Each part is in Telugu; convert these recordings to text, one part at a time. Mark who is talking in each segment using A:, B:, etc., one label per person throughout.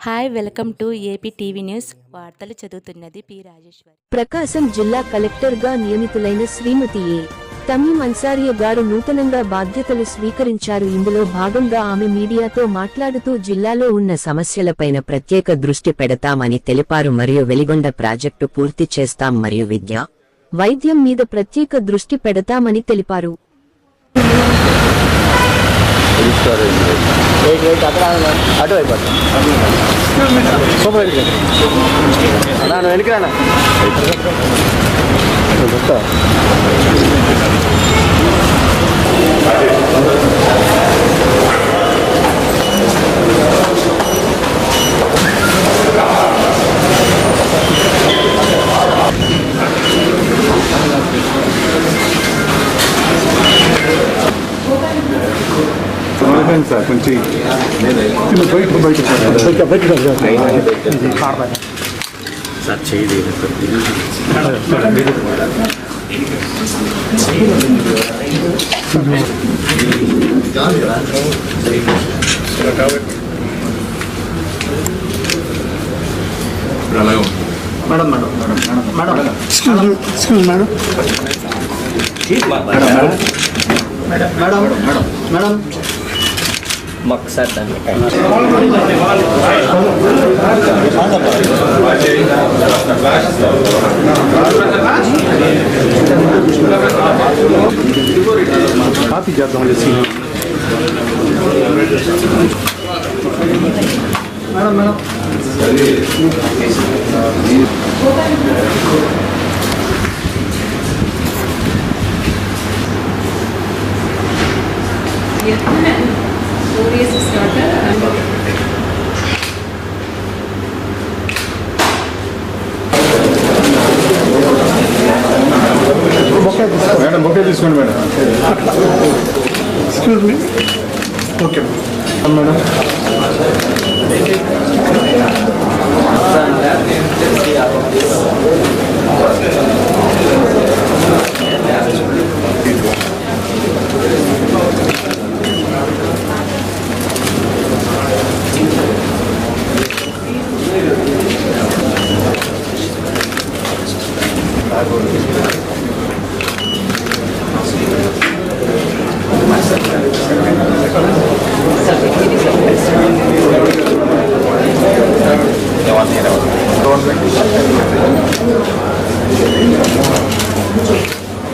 A: Hi welcome to AP TV news వార్తలు చదువుతున్నది పి రాజేశ్వర్
B: ప్రకాశం జిల్లా కలెక్టర్గా నియమితులైన శ్రీమతి ఏ. తమీం అన్సారియ గారు నూతనంగా బాధ్యతలు స్వీకరించారు. ఇందులో భాగంగా ఆమె మీడియాతో మాట్లాడుతూ జిల్లాలో ఉన్న సమస్యలపైన ప్రత్యేక దృష్టి పెడతామని తెలిపారు. మరియు వెలిగొండ ప్రాజెక్టు పూర్తి చేస్తాం మరియు విద్య వైద్యం మీద ప్రత్యేక దృష్టి పెడతామని తెలిపారు.
C: అటు అయిపోతా అన్నా వెనక రానా వస్తా
D: అయిపోయింది సార్ కొంచెం కొంచెం బయట బయట బయట బయట
C: సార్ చేయి
D: madam madam madam madam excuse madam madam madam madam madam
C: maksat dan mekanik.
D: काफ़ी ज़्यादा होने सी मैडम मैडम Yeah. తీసుకోండి madam excuse me
E: okay madam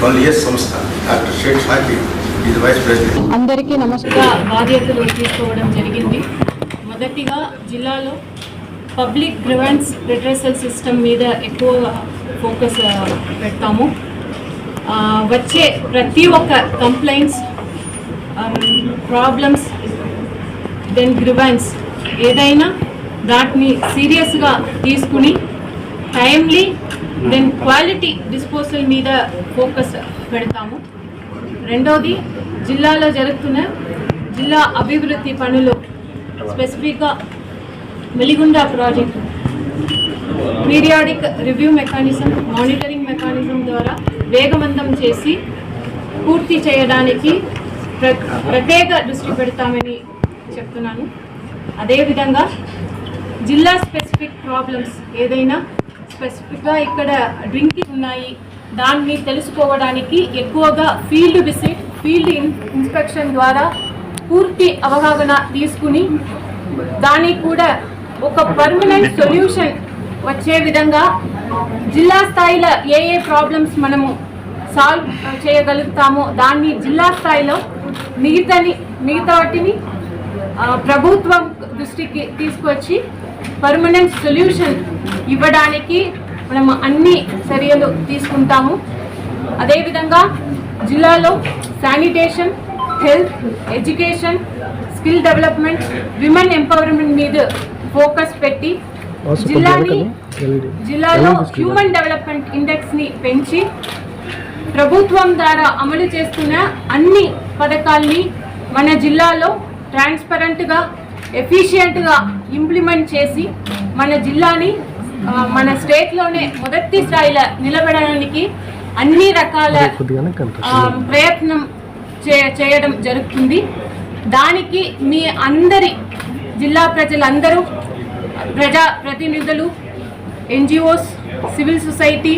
E: సంస్థ. డాక్టర్ షేక్ షాకి వైస్ ప్రెసిడెంట్.
F: అందరికీ నమస్కారం బాధ్యతలు తీసుకోవడం జరిగింది. మొదటిగా జిల్లాలో పబ్లిక్ గ్రివెన్స్ రిట్రెసల్ సిస్టమ్ మీద ఎక్కువ ఫోకస్ పెడతాము. వచ్చే ప్రతి ఒక్క కంప్లైంట్స్ ప్రాబ్లమ్స్ దెన్ గ్రివెన్స్ ఏదైనా దాటిని సీరియస్గా తీసుకుని టైమ్లీ దెన్ క్వాలిటీ డిస్పోజల్ మీద ఫోకస్ పెడతాము. రెండోది జిల్లాలో జరుగుతున్న జిల్లా అభివృద్ధి పనులు స్పెసిఫిక్గా Veligonda project. Periodic review mechanism monitoring mechanism ద్వారా వేగవంతం చేసి పూర్తి చేయడానికి ప్ర ప్రత్యేక దృష్టి పెడతామని చెప్తున్నాను. అదేవిధంగా జిల్లా స్పెసిఫిక్ ప్రాబ్లమ్స్ ఏదైనా స్పెసిఫిక్గా ఇక్కడ డ్రింకింగ్ ఉన్నాయి. దాన్ని తెలుసుకోవడానికి ఎక్కువగా ఫీల్డ్ విజిట్ ఫీల్డ్ ఇన్స్పెక్షన్ ద్వారా పూర్తి అవగాహన తీసుకుని దానికి కూడా ఒక పర్మనెంట్ సొల్యూషన్ వచ్చే విధంగా జిల్లా స్థాయిలో ఏ ఏ ప్రాబ్లమ్స్ మనము సాల్వ్ చేయగలుగుతామో దాన్ని జిల్లా స్థాయిలో మిగతాని మిగతా వాటిని ప్రభుత్వం దృష్టికి తీసుకొచ్చి పర్మనెంట్ సొల్యూషన్ ఇవ్వడానికి మనము అన్ని చర్యలు తీసుకుంటాము. అదేవిధంగా జిల్లాలో sanitation health education skill development women empowerment మీద ఫోకస్ పెట్టి జిల్లాని జిల్లాలో హ్యూమన్ డెవలప్మెంట్ ఇండెక్స్ని పెంచి ప్రభుత్వం ద్వారా అమలు చేస్తున్న అన్ని పథకాల్ని మన జిల్లాలో ట్రాన్స్పరెంట్గా ఎఫిషియెంట్గా ఇంప్లిమెంట్ చేసి మన జిల్లాని మన స్టేట్లోనే మొదటి స్థాయిలో నిలబడడానికి అన్ని రకాల ప్రయత్నం చే- చేయడం జరుగుతుంది. దానికి మీ అందరి జిల్లా ప్రజలందరూ ప్రజా ప్రతినిధులు ఎన్జిఓస్ సివిల్ సొసైటీ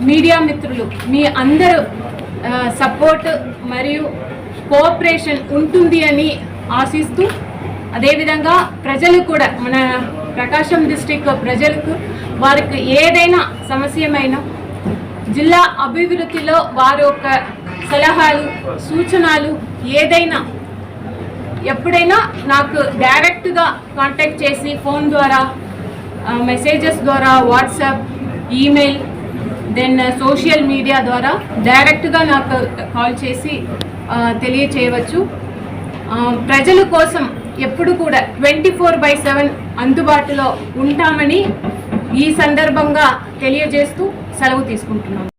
F: మీడియా మిత్రులు మీ అందరూ సపోర్ట్ మరియు కోఆపరేషన్ ఉంటుంది అని ఆశిస్తూ అదేవిధంగా ప్రజలు కూడా మన ప్రకాశం డిస్టిక్ ప్రజలకు వారికి ఏదైనా సమస్యమైనా జిల్లా అభివృద్ధిలో వారి యొక్క సలహాలు సూచనలు ఏదైనా ఎప్పుడైనా నాకు డైరెక్ట్గా కాంటాక్ట్ చేసి ఫోన్ ద్వారా మెసేజెస్ ద్వారా WhatsApp email then social media ద్వారా డైరెక్ట్గా నాకు కాల్ చేసి తెలియచేయవచ్చు. ప్రజల కోసం ఎప్పుడు కూడా ట్వంటీ ఫోర్ బై సెవెన్ అందుబాటులో ఉంటామని ఈ సందర్భంగా తెలియజేస్తూ సెలవు తీసుకుంటున్నాను